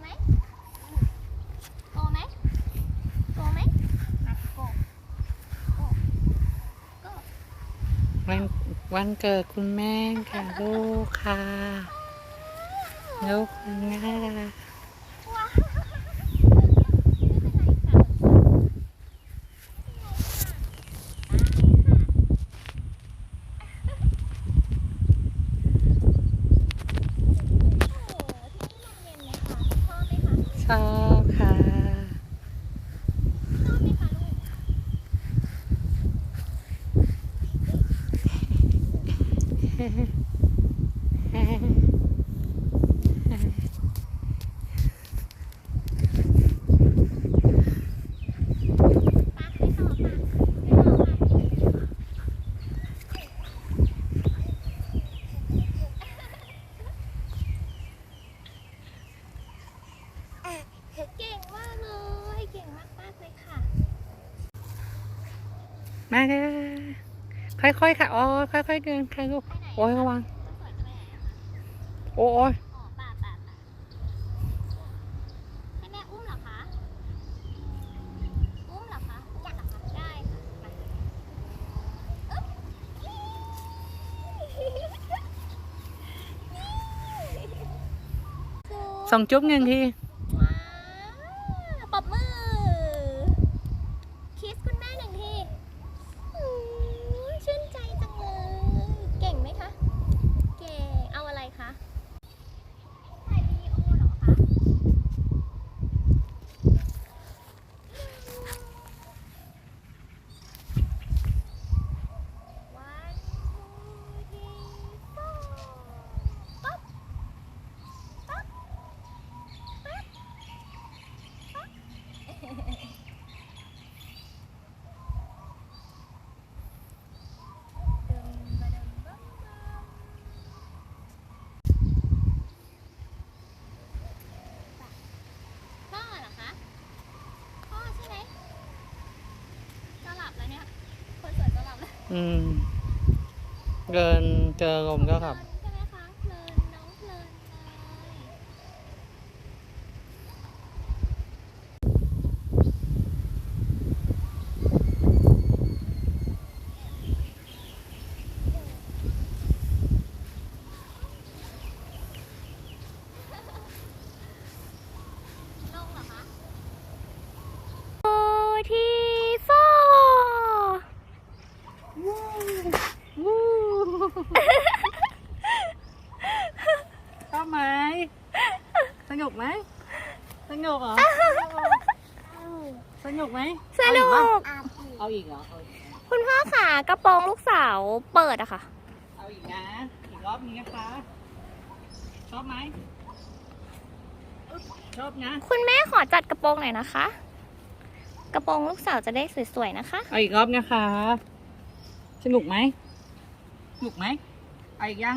ไหมโตไหมโตไหมอะโกโกโกวันวันเกิดคุณแม่ค่ะลูกค่ะ ลูกคุณแม่ ว้าวไม่เป็นไรค่ะโอ้โหที่นี่ลมเย็นไหมคะชอบไหมคะ ชอบค่ะ ชอบไหมคะลูก ไปไปต่อค่ะไปต่อค่ะเก่งมากเลย เก่งมากมากๆเลยค่ะ มาเลยค่อยๆค่ะโอ้ยค่อยๆเดินค่ะลูกไปไหนโอ้ยระวังคนสวยจะไปไหนอะคะโอ้ยอ๋อป่าป่าป่าให้แม่อุ้มเหรอคะ อุ้มเหรอคะ อุ้มเหรอคะ ได้ค่ะไปอึ๊บนี่ ส่งจุ๊บหนึ่งที ว้าวปรบมือ คิสคุณแม่หนึ่งทีอืมชื่นใจจังเลย เก่งไหมคะ เก่ง เอาอะไรคะ ถ่ายวิดีโอเหรอคะ One, two, three, four. ปั๊บปั๊บปั๊บปั๊บดึงบะดึงบังบังพ่อเหรอคะ พ่อใช่ไหมจะหลับแล้วเนี่ย คนสวยจะหลับแล้ว อืม เดินเจอลมก็ขับ ใช่ไหมคะเพลินน้องเพลินเลย ลงเหรอคะโอทีโฟ วู้ชอบไหมสนุกไหมสนุกเหรอสนุกไหมสนุก เอาอีกเหรอเอาอีกเหรอคุณพ่อค่ะกระโปรงลูกสาวเปิดอะค่ะ เอาอีกนะอีกรอบนี้นะคะชอบไหมชอบนะคุณแม่ขอจัดกระโปรงหน่อยนะคะ กระโปรงลูกสาวจะได้สวยๆนะคะ เอาอีกรอบนะคะ สนุกไหมสนุกไหมเอาอีกยัง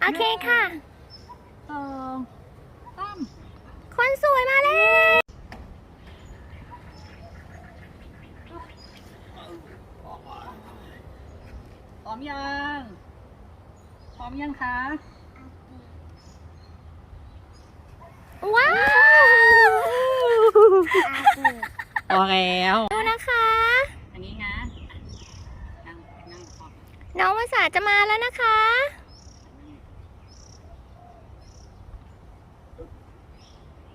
โอเคค่ะสองสามคนสวยมาแล้วพร้อมยังพร้อมยังคะว้าวพอแล้ว ดูนะคะ อันนี้นะนั่งนั่งพร้อม น้องภาษาจะมาแล้วนะคะ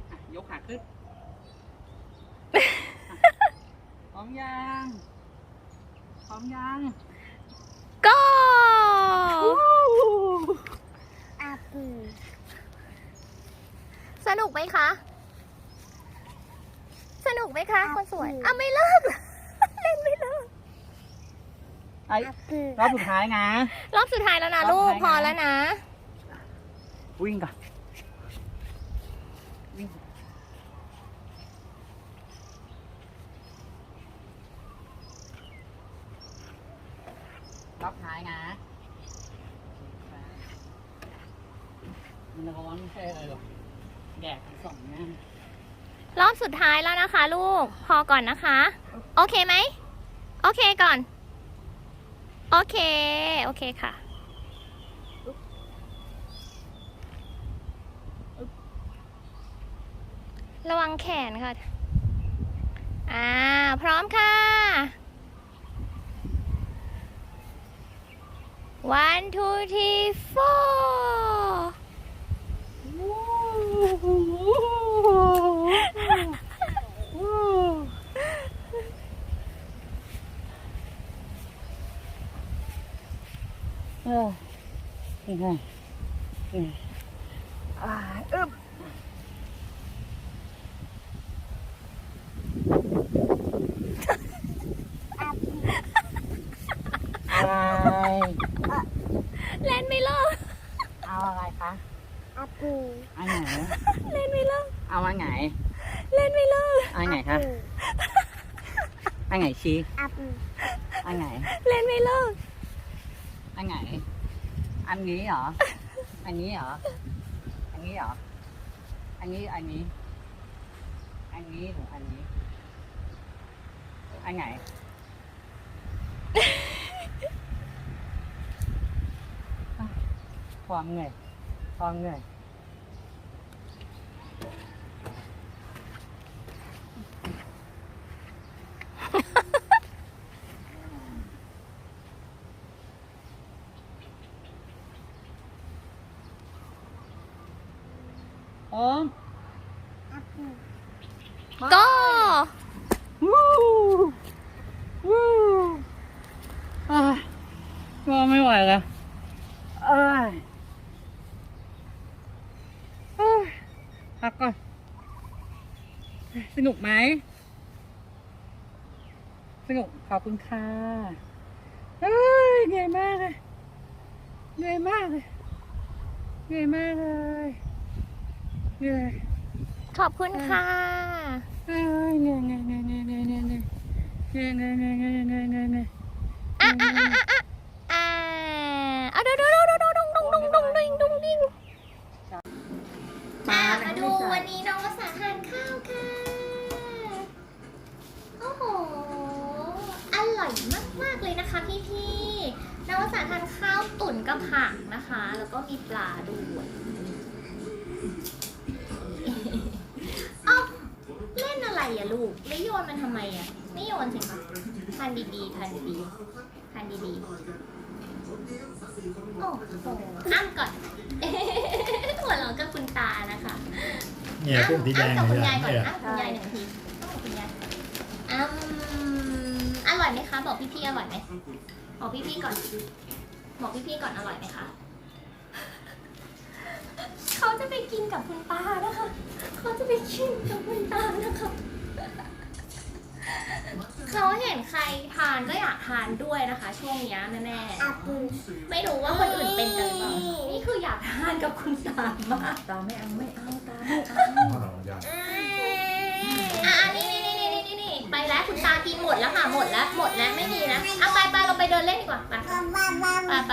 อะยกขาขึ้นพร้อมยังพร้อมยัง go สนุกไหมคะ สนุกไหมคะ คนสวยอะไม่เลิกเล่นไม่เลิก ไอ้รอบสุดท้ายนะ รอบสุดท้ายแล้วนะลูกพอแล้วนะ วิ่งก่อนวิ่งรอบท้ายนะมันร้อนไม่ใช่อะไรหรอกแดดมันส่องหน้ารอบสุดท้ายแล้วนะคะ ลูก พอก่อนนะคะ โอเคไหม โอเคก่อน โอเค โอเคค่ะระวังแขนค่ะ อ่า พร้อมค่ะ one two three four เออ ยังไงยังไงอ่าอึ๊บอะไรเล่นไม่เลิกเอาอะไรคะอาปูอันไหนเล่นไม่เลิกเอาอันไหนเล่นไม่เลิกอันไหนคะอันไหนชี้อาปูอันไหนเล่นไม่เลิกอันไหน anh nghĩ hả? Anh nghĩ hả? Anh nghĩ hả? Anh nghĩ anh nghĩ. Anh nghĩ anh nghĩ. Anh này. Hoàng nghề hoàng nghề. ก็ไม่ไหวแล้วเอ้ยเอ้ยพักก่อนสนุกไหม สนุกขอบคุณค่ะเอ้ยเหนื่อยมากเลยเหนื่อยมากเลยเหนื่อยมากเลยเหนื่อยขอบคุณค่ะเอ้ยเหนื่อยเหนื่อยเหนื่อยเหนื่อยเหนื่อยเหนื่อยเหนื่อยเหนื่อยเหนื่อยเหนื่อยเหนื่อย กับผักนะคะ แล้วก็มีปลาด้วยเอ้าเล่นอะไรอะลูกแล้วโยนมันทำไมอะไม่โยนสิคะทานดีๆทานดีๆทานดีๆ โอ้โหอ้ำก่อน หัวเราะกับคุณตานะคะเนี่ยพวกสีแดงอ้ำกับเนี่คุณยายก่อนยอ้ำกับคุณยายหนึ่งทีอ้ำกับคุณยายอ้ำอร่อยไหมคะ บอกพี่ๆอร่อยไหมบอกพี่ๆก่อน บอกพี่ๆก่อนอร่อยไหมคะ เขาจะไปกินกับคุณตานะคะ เขาจะไปกินกับคุณตานะคะ เขาเห็นใครทานก็อยากทานด้วยนะคะ ช่วงเนี้ยแม่ๆ ไม่รู้ว่าคนอื่นเป็นกันหรือเปล่า นี่คืออยากทานกับคุณตามากตาไม่เอาไม่เอาตาไม่เอาอะนี่นี่นี่นี่นี่นี่ไปแล้วคุณตากินหมดแล้วค่ะ หมดแล้ว หมดแล้วไม่มีแล้วเอาไปไปเราไปเดินเล่นดีกว่าไปไปไป